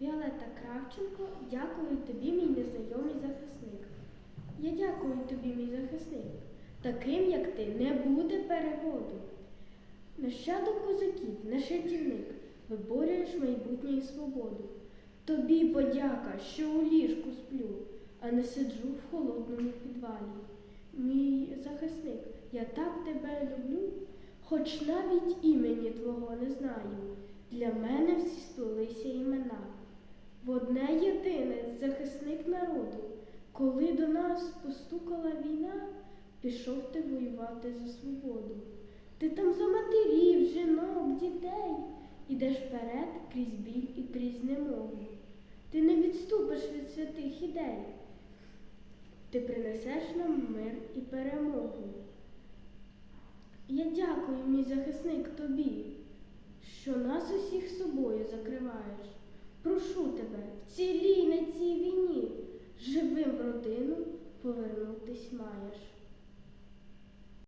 Віолетта Кравченко, дякую тобі, мій незнайомий захисник. Я дякую тобі, мій захисник. Таким, як ти, не буде переводу. Нащадок козаків, наш рятівник, виборюєш майбутнє і свободу. Тобі подяка, що у ліжку сплю, а не сиджу в холодному підвалі. Мій захисник, я так тебе люблю, хоч навіть імені твого не знаю. Для мене всі. В одне захисник народу, коли до нас постукала війна, пішов ти воювати за свободу. Ти там за матерів, жінок, дітей, ідеш вперед крізь біль і крізь немогу. Ти не відступиш від святих ідей. Ти принесеш нам мир і перемогу. Я дякую, мій захисник, тобі, що нас усіх собою закриваєш. Прошу тебе, вцілій повернутись маєш.